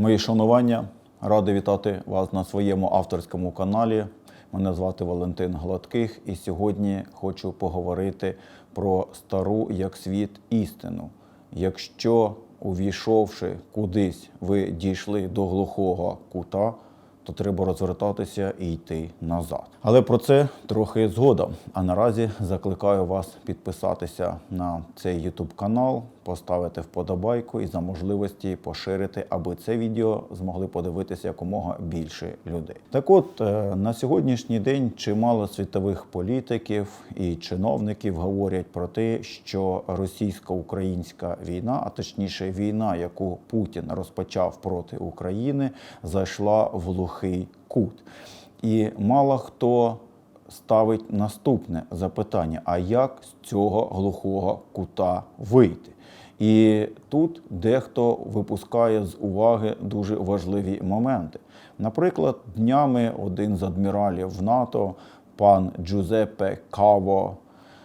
Мої шанування, радий вітати вас на своєму авторському каналі. Мене звати Валентин Гладких, і сьогодні хочу поговорити про стару як світ істину. Якщо, увійшовши кудись, ви дійшли до глухого кута, то треба розвертатися і йти назад. Але про це трохи згодом. А наразі закликаю вас підписатися на цей YouTube канал, поставити вподобайку і за можливості поширити, аби це відео змогли подивитися якомога більше людей. Так от е, на сьогоднішній день чимало світових політиків і чиновників говорять про те, що російсько-українська війна, а точніше війна, яку Путін розпочав проти України, зайшла в глухий кут. І мало хто ставить наступне запитання: а як з цього глухого кута вийти? І тут дехто випускає з уваги дуже важливі моменти. Наприклад, днями один з адміралів НАТО, пан Джузеппе Каво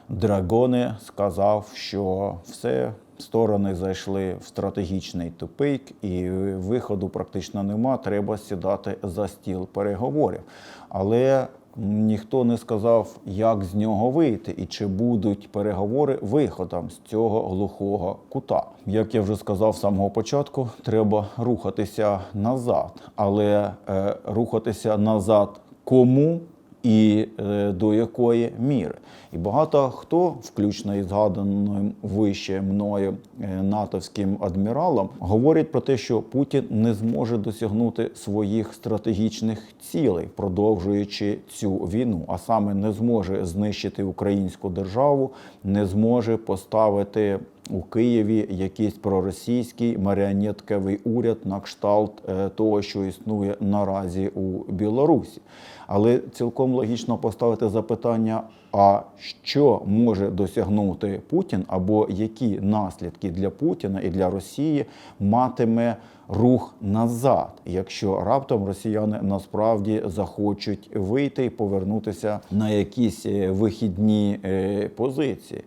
Драгоне, сказав, що все. Сторони зайшли в стратегічний тупик, і виходу практично нема. Треба сідати за стіл переговорів. Але ніхто не сказав, як з нього вийти і чи будуть переговори виходом з цього глухого кута. Як я вже сказав з самого початку, треба рухатися назад, але е, рухатися назад кому? І е, до якої міри. І багато хто, включно із згаданим вище мною е, натовським адміралом, говорять про те, що Путін не зможе досягнути своїх стратегічних цілей, продовжуючи цю війну, а саме не зможе знищити українську державу, не зможе поставити. У Києві якийсь проросійський маріонетковий уряд на кшталт е, того, що існує наразі у Білорусі. Але цілком логічно поставити запитання: а що може досягнути Путін, або які наслідки для Путіна і для Росії матиме рух назад, якщо раптом росіяни насправді захочуть вийти і повернутися на якісь е, вихідні е, позиції?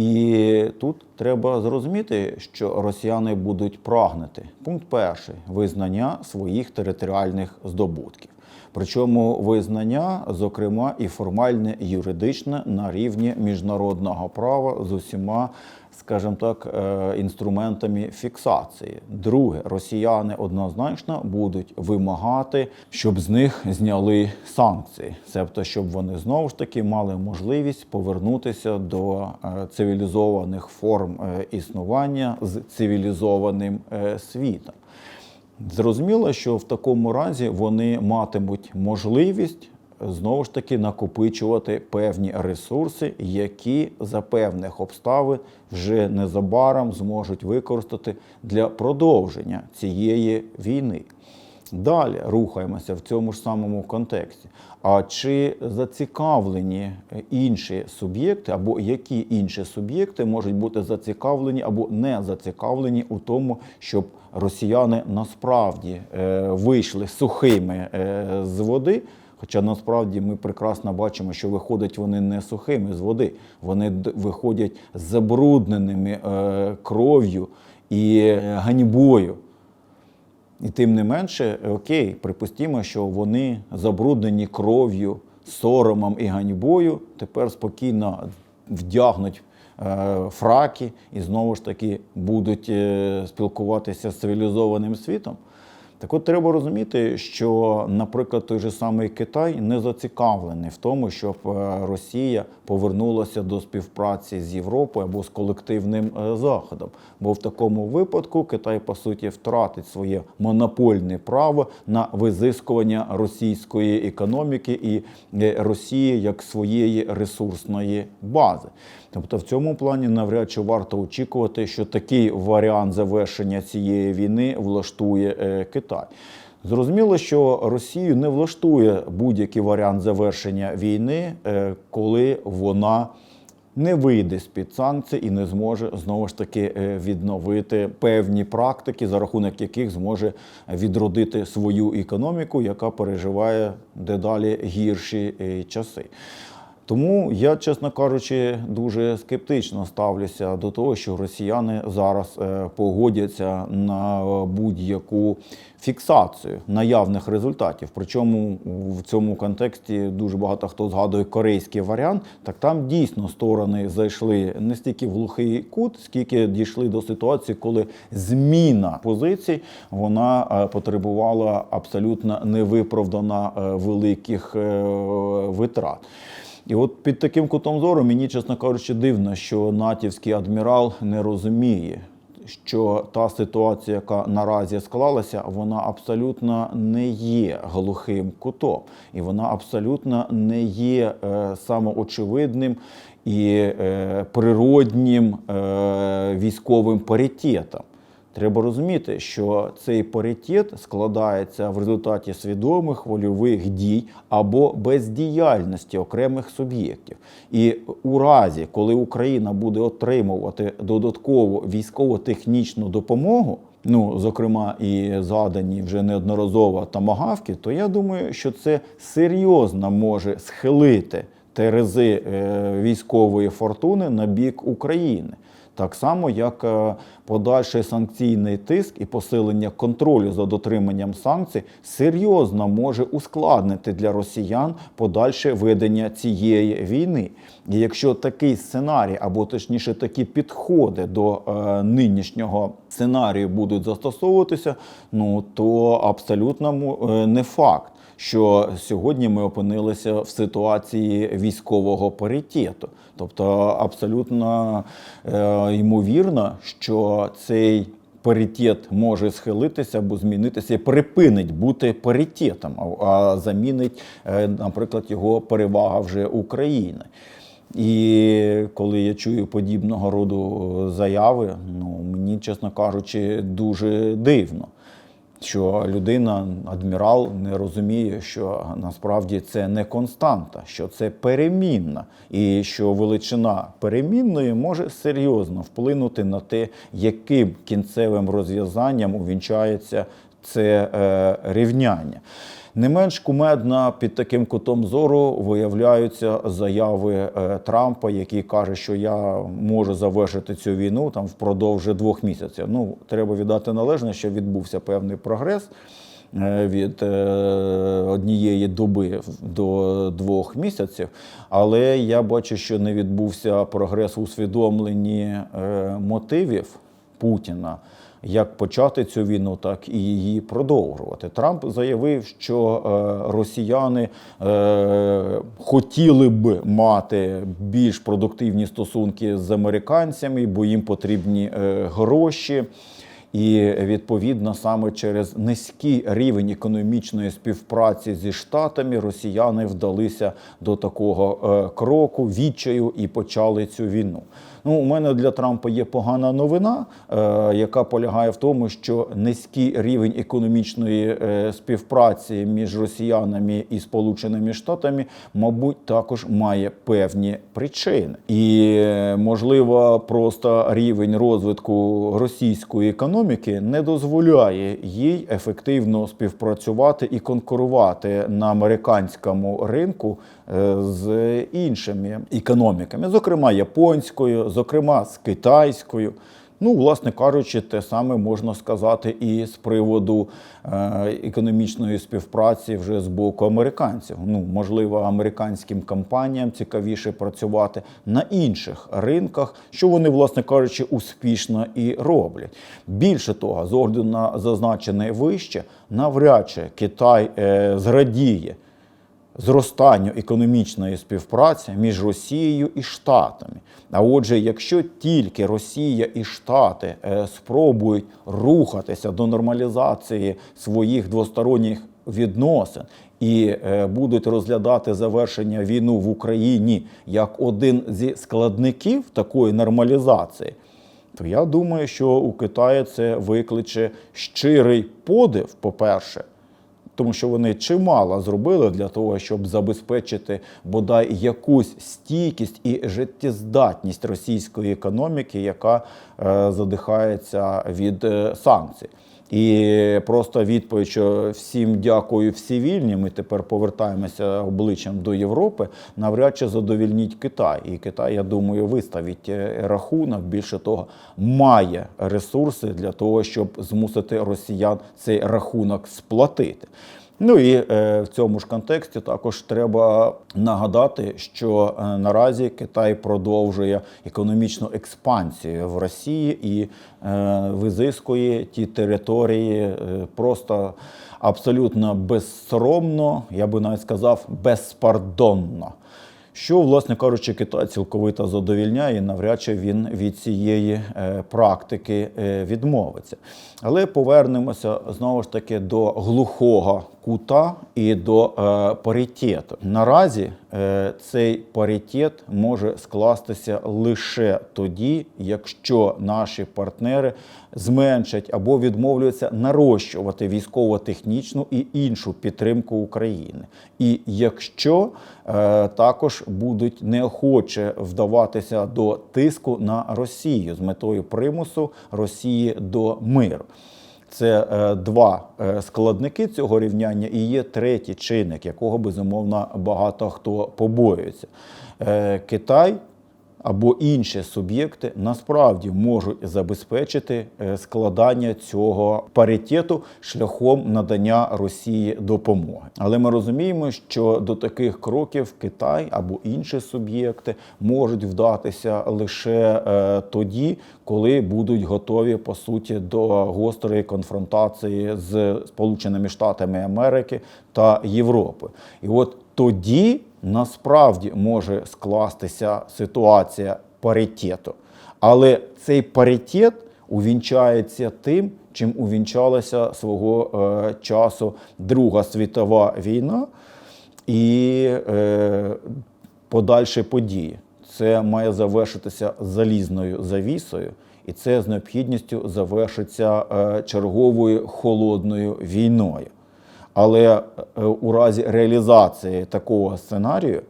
І тут треба зрозуміти, що росіяни будуть прагнути. Пункт перший визнання своїх територіальних здобутків. Причому визнання, зокрема, і формальне, і юридичне на рівні міжнародного права з усіма, скажімо так, е, інструментами фіксації. Друге, росіяни однозначно будуть вимагати, щоб з них зняли санкції, себто щоб вони знову ж таки мали можливість повернутися до е, цивілізованих форм е, існування з цивілізованим світом. Зрозуміло, що в такому разі вони матимуть можливість знову ж таки накопичувати певні ресурси, які за певних обставин вже незабаром зможуть використати для продовження цієї війни. Далі рухаємося в цьому ж самому контексті. А чи зацікавлені інші суб'єкти, або які інші суб'єкти можуть бути зацікавлені або не зацікавлені у тому, щоб росіяни насправді е, вийшли сухими е, з води? Хоча насправді ми прекрасно бачимо, що виходять вони не сухими з води, вони виходять забрудненими е, кров'ю і ганьбою. І тим не менше, окей, припустімо, що вони забруднені кров'ю, соромом і ганьбою, тепер спокійно вдягнуть е, фраки і знову ж таки будуть е, спілкуватися з цивілізованим світом. Так от треба розуміти, що, наприклад, той же самий Китай не зацікавлений в тому, щоб е, Росія повернулася до співпраці з Європою або з колективним е, заходом. Бо в такому випадку Китай по суті втратить своє монопольне право на визискування російської економіки і е, Росії як своєї ресурсної бази. Тобто, в цьому плані навряд чи варто очікувати, що такий варіант завершення цієї війни влаштує Китай. Зрозуміло, що Росію не влаштує будь-який варіант завершення війни, коли вона не вийде з під санкцій і не зможе знову ж таки відновити певні практики, за рахунок яких зможе відродити свою економіку, яка переживає дедалі гірші часи. Тому я, чесно кажучи, дуже скептично ставлюся до того, що росіяни зараз е, погодяться на будь-яку фіксацію наявних результатів. Причому в цьому контексті дуже багато хто згадує корейський варіант. Так там дійсно сторони зайшли не стільки в глухий кут, скільки дійшли до ситуації, коли зміна позицій вона е, потребувала абсолютно невиправдана е, великих витрат. І от під таким кутом зору мені, чесно кажучи, дивно, що натівський адмірал не розуміє, що та ситуація, яка наразі склалася, вона абсолютно не є глухим кутом, і вона абсолютно не є е, самоочевидним і е, природнім е, військовим паритетом. Треба розуміти, що цей паритет складається в результаті свідомих вольових дій або бездіяльності окремих суб'єктів. І у разі, коли Україна буде отримувати додаткову військово-технічну допомогу, ну зокрема і задані вже неодноразово тамагавки, то я думаю, що це серйозно може схилити терези е, військової фортуни на бік України. Так само, як е, подальший санкційний тиск і посилення контролю за дотриманням санкцій серйозно може ускладнити для росіян подальше ведення цієї війни. І якщо такий сценарій, або точніше такі підходи до е, нинішнього сценарію будуть застосовуватися, ну то абсолютно е, не факт що сьогодні ми опинилися в ситуації військового паритету. Тобто абсолютно е, ймовірно, що цей паритет може схилитися або змінитися і припинить бути паритетом, а- замінить, е, наприклад, його перевага вже України. І коли я чую подібного роду заяви, ну мені, чесно кажучи, дуже дивно що людина, адмірал, не розуміє, що насправді це не константа, що це перемінна, і що величина перемінної може серйозно вплинути на те, яким кінцевим розв'язанням увінчається це е, рівняння. Не менш кумедно під таким кутом зору виявляються заяви е, Трампа, який каже, що я можу завершити цю війну там впродовж двох місяців. Ну треба віддати належне, що відбувся певний прогрес. е, Від е, однієї доби до двох місяців, але я бачу, що не відбувся прогрес у усвідомленні мотивів Путіна як почати цю війну, так і її продовжувати. Трамп заявив, що е, росіяни е, хотіли б мати більш продуктивні стосунки з американцями, бо їм потрібні е, гроші. І відповідно саме через низький рівень економічної співпраці зі штатами росіяни вдалися до такого кроку, відчаю і почали цю війну. Ну, у мене для Трампа є погана новина, е, яка полягає в тому, що низький рівень економічної е, співпраці між росіянами і Сполученими Штатами, мабуть, також має певні причини. І е, можливо, просто рівень розвитку російської економіки не дозволяє їй ефективно співпрацювати і конкурувати на американському ринку з іншими економіками, зокрема японською, зокрема з китайською. Ну, власне кажучи, те саме можна сказати і з приводу е, економічної співпраці вже з боку американців. Ну, можливо, американським компаніям цікавіше працювати на інших ринках, що вони, власне кажучи, успішно і роблять. Більше того, з огляду на зазначене вище, навряд чи Китай е, зрадіє зростанню економічної співпраці між Росією і Штатами. А отже, якщо тільки Росія і Штати е, спробують рухатися до нормалізації своїх двосторонніх відносин і е, будуть розглядати завершення війни в Україні як один зі складників такої нормалізації, то я думаю, що у Китаї це викличе щирий подив, по-перше, тому що вони чимало зробили для того, щоб забезпечити бодай якусь стійкість і життєздатність російської економіки, яка е, задихається від е, санкцій. І просто відповідь, що всім дякую, всі вільні. Ми тепер повертаємося обличчям до Європи. Навряд чи задовільніть Китай. І Китай, я думаю, виставить е, рахунок. Більше того, має ресурси для того, щоб змусити росіян цей рахунок сплатити. Ну і е, в цьому ж контексті також треба нагадати, що е, наразі Китай продовжує економічну експансію в Росії і е, визискує ті території просто абсолютно безсоромно, я би навіть сказав, безпардонно. Що, власне кажучи, Китай цілковито задовільняє, і навряд чи він від цієї практики відмовиться. Але повернемося знову ж таки до глухого кута і до е, паритету. Наразі е, цей паритет може скластися лише тоді, якщо наші партнери зменшать або відмовляються нарощувати військово-технічну і іншу підтримку України. І якщо е, також будуть неохоче вдаватися до тиску на Росію з метою примусу Росії до миру. Це е, два е, складники цього рівняння, і є третій чинник, якого безумовно багато хто побоюється. Е, Китай або інші суб'єкти насправді можуть забезпечити е, складання цього паритету шляхом надання Росії допомоги. Але ми розуміємо, що до таких кроків Китай або інші суб'єкти можуть вдатися лише е, тоді, коли будуть готові по суті до гострої конфронтації з Сполученими Штатами Америки та Європи. І от тоді насправді може скластися ситуація паритету. Але цей паритет увінчається тим, чим увінчалася свого е, часу Друга світова війна і е, подальші події. Це має завершитися залізною завісою, і це з необхідністю завершиться е, черговою холодною війною. Але е, у разі реалізації такого сценарію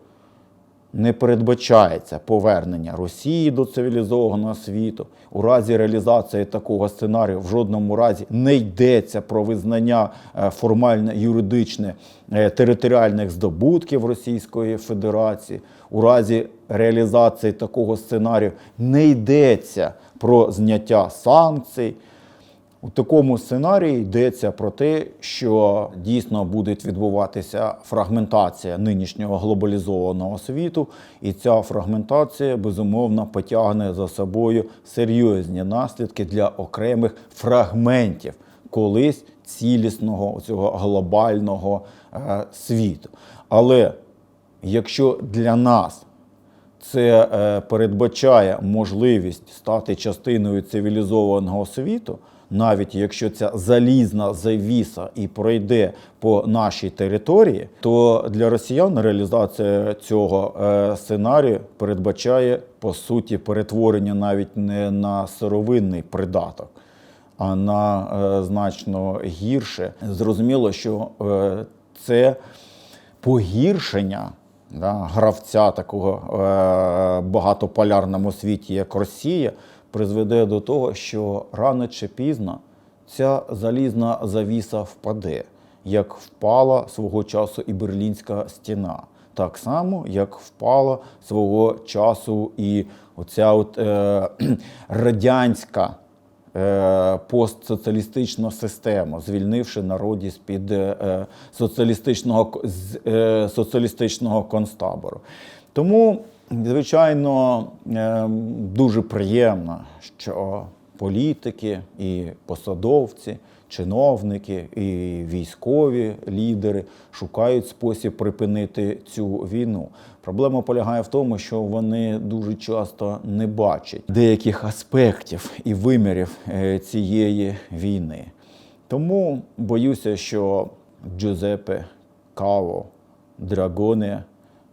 не передбачається повернення Росії до цивілізованого світу. У разі реалізації такого сценарію в жодному разі не йдеться про визнання е, формально юридичне е, територіальних здобутків Російської Федерації. У разі реалізації такого сценарію не йдеться про зняття санкцій. У такому сценарії йдеться про те, що дійсно буде відбуватися фрагментація нинішнього глобалізованого світу, і ця фрагментація безумовно потягне за собою серйозні наслідки для окремих фрагментів колись цілісного цього глобального е, світу. Але якщо для нас це е, передбачає можливість стати частиною цивілізованого світу, навіть якщо ця залізна завіса і пройде по нашій території, то для росіян реалізація цього е, сценарію передбачає по суті перетворення навіть не на сировинний придаток. А на е, значно гірше зрозуміло, що е, це погіршення да, гравця такого е, багатополярному світі, як Росія, призведе до того, що рано чи пізно ця залізна завіса впаде, як впала свого часу і Берлінська стіна. Так само, як впала свого часу і оця от, е, радянська е, постсоціалістична система, звільнивши народі з-під е, соціалістичного, е, соціалістичного концтабору. Тому, звичайно, е, дуже приємно, що політики і посадовці, чиновники і військові лідери шукають спосіб припинити цю війну. Проблема полягає в тому, що вони дуже часто не бачать деяких аспектів і вимірів е, цієї війни. Тому боюся, що Джузеппе Каво, Драгоне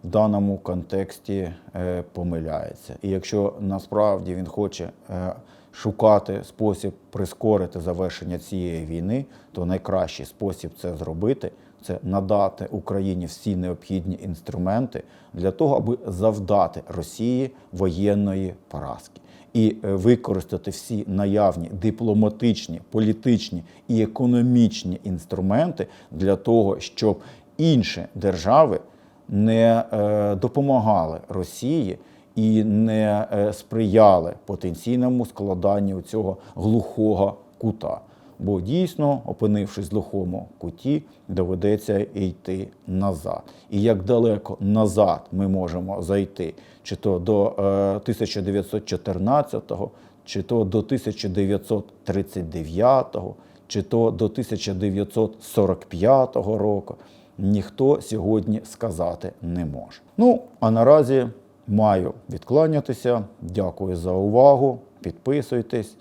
даному контексті е, помиляється. І якщо насправді він хоче е, шукати спосіб прискорити завершення цієї війни, то найкращий спосіб це зробити це надати Україні всі необхідні інструменти для того, аби завдати Росії воєнної поразки. і е, використати всі наявні дипломатичні, політичні і економічні інструменти для того, щоб інші держави не е, допомагали Росії і не е, сприяли потенційному складанню цього глухого кута. Бо дійсно, опинившись в глухому куті, доведеться йти назад. І як далеко назад ми можемо зайти, чи то до е, 1914-го, чи то до 1939-го, чи то до 1945 року, ніхто сьогодні сказати не може. Ну, а наразі маю відкланятися. Дякую за увагу. Підписуйтесь,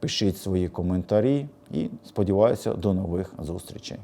пишіть свої коментарі і сподіваюся до нових зустрічей.